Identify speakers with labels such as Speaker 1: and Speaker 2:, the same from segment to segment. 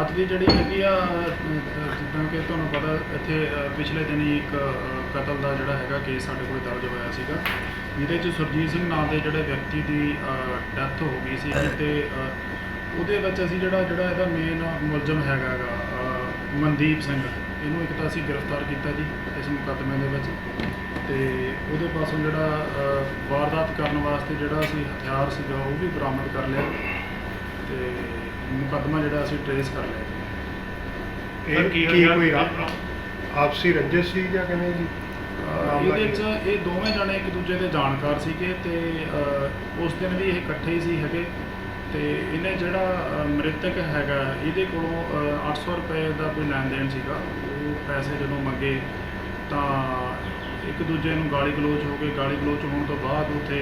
Speaker 1: ਅੱਜ ਦੀ ਜਿਹੜੀ ਹੈਗੀ ਆ ਜਿੱਦਾਂ ਕਿ ਤੁਹਾਨੂੰ ਪਤਾ, ਇੱਥੇ ਪਿਛਲੇ ਦਿਨ ਇੱਕ ਕਤਲ ਦਾ ਜਿਹੜਾ ਹੈਗਾ ਕੇਸ ਸਾਡੇ ਕੋਲ ਦਰਜ ਹੋਇਆ ਸੀਗਾ। ਜਿਹਦੇ ਚ ਸੁਰਜੀਤ ਸਿੰਘ ਨਾਮ ਦੇ ਜਿਹੜੇ ਵਿਅਕਤੀ ਦੀ ਡੈਥ ਹੋ ਗਈ ਸੀ ਤੇ ਉਹਦੇ ਵਿੱਚ ਅਸੀਂ ਜਿਹੜਾ ਜਿਹੜਾ ਇਹਦਾ ਮੇਨ ਮੁਲਜ਼ਮ ਹੈਗਾ ਗਾ, ਅਹ, ਮਨਦੀਪ ਸਿੰਘ ਇਹਨੂੰ ਇੱਕ ਤਾਂ ਅਸੀਂ ਗ੍ਰਿਫਤਾਰ ਕੀਤਾ ਜੀ ਇਸ ਮੁਕੱਦਮੇ ਦੇ ਵਿੱਚ ਤੇ ਉਹਦੇ ਪਾਸੋਂ ਜਿਹੜਾ ਅਹ, ਵਾਰਦਾਤ ਕਰਨ ਵਾਸਤੇ ਜਿਹੜਾ ਅਸੀਂ ਹਥਿਆਰ ਸੀਗਾ ਉਹ ਵੀ ਬਰਾਮਦ ਕਰ ਲਿਆ ਤੇ ਮੁਕੱਦਮਾ ਜਿਹੜਾ ਅਸੀਂ ਟਰੇਸ ਕਰ ਲਿਆ ਜੀ।
Speaker 2: ਇਹ ਕੀ ਕੋਈ ਆਪਸੀ ਰੰਜਿਸ਼ ਸੀ ਜਾਂ ਕਿਵੇਂ ਜੀ?
Speaker 1: ਅਹ ਇਹਦੇ 'ਚ ਇਹ ਦੋਵੇਂ ਜਣੇ ਇੱਕ ਦੂਜੇ ਦੇ ਜਾਣਕਾਰ ਸੀਗੇ ਤੇ ਅਹ, ਉਸ ਦਿਨ ਵੀ ਇਹ ਇਕੱਠੇ ਹੀ ਸੀ ਹੈਗੇ। ਤੇ ਇਹਨੇ ਜਿਹੜਾ ਮ੍ਰਿਤਕ ਹੈਗਾ ਇਹਦੇ ਕੋਲੋਂ ਅਹ, 800 ਰੁਪਏ ਦਾ ਕੋਈ ਲੈਣ ਦੇਣ ਸੀਗਾ। ਉਹ ਪੈਸੇ ਜਦੋਂ ਮੰਗੇ ਤਾਂ ਇੱਕ ਦੂਜੇ ਨੂੰ ਗਾਲੀ ਗਲੋਚ ਹੋ ਗਈ। ਗਾਲੀ ਗਲੋਚ ਹੋਣ ਤੋਂ ਬਾਅਦ ਉੱਥੇ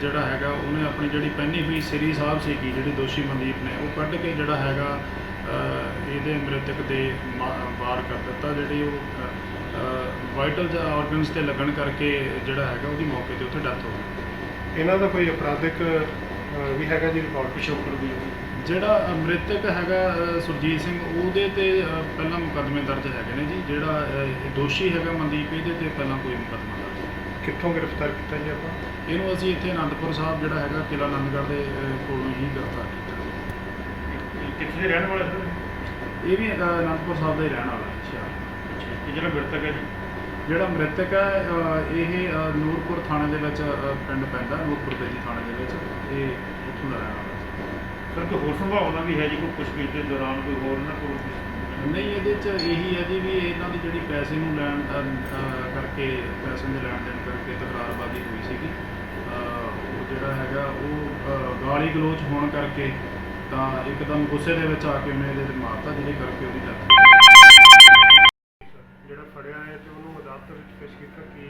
Speaker 1: ਜਿਹੜਾ ਹੈਗਾ ਉਹਨੇ ਆਪਣੀ ਜਿਹੜੀ ਪਹਿਨੀ ਹੋਈ ਸ੍ਰੀ ਸਾਹਿਬ ਸੀਗੀ ਜਿਹੜੀ ਦੋਸ਼ੀ ਮਨਦੀਪ ਨੇ ਉਹ ਕੱਢ ਕੇ ਜਿਹੜਾ ਹੈਗਾ ਇਹਦੇ ਮ੍ਰਿਤਕ ਦੇ ਮਾ- ਵਾਰ ਕਰ ਦਿੱਤਾ ਜਿਹੜੀ ਉਹ ਵਾਈਟਲ ਜਾਂ ਆਰਗਨਸ ਤੇ ਲੱਗਣ ਕਰਕੇ ਜਿਹੜਾ ਹੈਗਾ ਉਹਦੀ ਮੌਕੇ ਤੇ ਉੱਥੇ ਡੈਥ ਹੋ ਗਈ।
Speaker 2: ਇਹਨਾਂ ਦਾ ਕੋਈ ਅਪਰਾਧਿਕ ਵੀ ਹੈਗਾ ਜੀ ਰਿਕਾਰਡ ਪਿਛੋਕੜ ਵੀ
Speaker 1: ਜਿਹੜਾ ਮ੍ਰਿਤਕ ਹੈਗਾ ਅ, ਸੁਰਜੀਤ ਸਿੰਘ ਉਹਦੇ ਤੇ ਅ, ਪਹਿਲਾਂ ਮੁਕੱਦਮੇ ਦਰਜ ਹੈਗੇ ਨੇ ਜੀ। ਜਿਹੜਾ ਅ, ਇਹ ਦੋਸ਼ੀ ਹੈਗਾ ਮਨਦੀਪ ਇਹਦੇ ਤੇ ਪਹਿਲਾਂ ਕੋਈ ਮੁਕੱਦਮਾ ਦਰਜ ਨਹੀਂ।
Speaker 2: ਕਿੱਥੋਂ ਗ੍ਰਿਫਤਾਰ ਕੀਤਾ ਜੀ ਆਪਾਂ?
Speaker 1: ਇਹਨੂੰ ਅਸੀਂ ਇੱਥੇ ਆਨੰਦਪੁਰ ਸਾਹਿਬ ਜਿਹੜਾ ਹੈਗਾ ਕਿਲਾ ਆਨੰਦਗੜ੍ਹ ਦੇ ਅ, ਕੋਲੋਂ ਹੀ ਗ੍ਰਿਫਤਾਰ ਕੀਤਾ
Speaker 3: ਕਿੱਥੇ ਦੇ ਰਹਿਣ ਵਾਲੇ ਸਰ
Speaker 1: ਇਹ ਵੀ ਅ, ਆਨੰਦਪੁਰ ਸਾਹਿਬ ਦਾ ਹੀ ਰਹਿਣ ਵਾਲਾ ਹੈ।
Speaker 3: ਇਹ ਜਿਹੜਾ ਮ੍ਰਿਤਕ ਹੈ ਜੀ?
Speaker 1: ਜਿਹੜਾ ਮ੍ਰਿਤਕ ਹੈ ਇਹ ਨੂਰਪੁਰ ਥਾਣੇ ਦੇ ਵਿੱਚ ਪਿੰਡ ਪੈਂਦਾ ਨੂਰਪੁਰ ਦੇ ਥਾਣੇ ਦੇ ਵਿੱਚ ਇਹ ਉੱਥੋਂ ਦਾ ਰਹਿਣ ਵਾਲਾ
Speaker 3: ਸਰ ਕੋਈ ਹੋਰ ਸੰਭਾਵਨਾ ਵੀ ਹੈ ਜੀ ਕੋਈ ਪੁੱਛਗਿੱਛ ਦੇ ਦੌਰਾਨ ਕੋਈ ਹੋਰ ਨਾ ਕੋਈ
Speaker 1: ਨਹੀਂ ਇਹਦੇ ਚ ਇਹੀ ਹੈ ਜੀ ਵੀ ਇਹਨਾਂ ਦੀ ਜਿਹੜੀ ਪੈਸੇ ਨੂੰ ਲੈਣ ਕਰਕੇ ਪੈਸੇ ਦੇ ਲੈਣ ਦੇਣ ਕਰਕੇ ਤਕਰਾਰਬਾਜ਼ੀ ਹੋਈ ਸੀਗੀ। ਉਹ ਜਿਹੜਾ ਹੈਗਾ ਉਹ ਗਾਲੀ ਗਲੋਚ ਹੋਣ ਕਰਕੇ ਤਾਂ ਇੱਕਦਮ ਗੁੱਸੇ ਦੇ ਵਿੱਚ ਆ ਕੇ ਉਹਨੇ ਇਹਦੇ ਤੇ ਮਾਰਤਾ ਜਿਹਦੇ ਕਰਕੇ ਉਹਦੀ ਡੈਥ
Speaker 2: ਜਿਹੜਾ ਫੜਿਆ ਹੈ ਤੇ ਉਹਨੂੰ ਅਦਾਲਤ ਵਿੱਚ ਪੇਸ਼ ਕੀਤਾ ਕਿ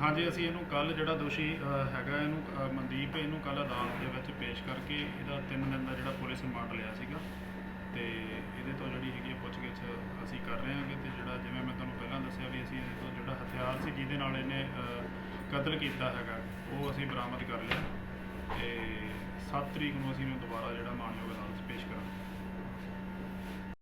Speaker 1: ਹਾਂਜੀ ਅਸੀਂ ਇਹਨੂੰ ਕੱਲ ਜਿਹੜਾ ਦੋਸ਼ੀ ਅ, ਹੈਗਾ ਇਹਨੂੰ ਅ, ਮਨਦੀਪ ਇਹਨੂੰ ਕੱਲ ਅਦਾਲਤ ਦੇ ਵਿੱਚ ਪੇਸ਼ ਕਰਕੇ ਇਹਦਾ 3 ਦਿਨ ਦਾ ਜਿਹੜਾ ਪੁਲਿਸ ਰਿਮਾਂਡ ਲਿਆ ਸੀਗਾ। ਤੇ ਇਹਦੇ ਤੋਂ ਜਿਹੜੀ ਹੈਗੀ ਹੈ ਪੁੱਛਗਿੱਛ ਅਸੀਂ ਕਰ ਰਹੇ ਹਾਂਗੇ ਤੇ ਜਿਹੜਾ ਜਿਵੇਂ ਮੈਂ ਤੁਹਾਨੂੰ ਪਹਿਲਾਂ ਦੱਸਿਆ ਵੀ ਅਸੀਂ ਇਹਦੇ ਤੋਂ ਜਿਹੜਾ ਹਥਿਆਰ ਸੀ ਜਿਹਦੇ ਨਾਲ ਇਹਨੇ ਅ, ਕਤਲ ਕੀਤਾ ਹੈਗਾ ਉਹ ਅਸੀਂ ਬਰਾਮਦ ਕਰ ਲਿਆ। ਤੇ 7 ਤਰੀਕ ਨੂੰ ਅਸੀਂ ਇਹਨੂੰ ਦੁਬਾਰਾ ਜਿਹੜਾ ਮਾਨਯੋਗ ਅਦਾਲਤ 'ਚ ਪੇਸ਼ ਕਰਾਂਗੇ।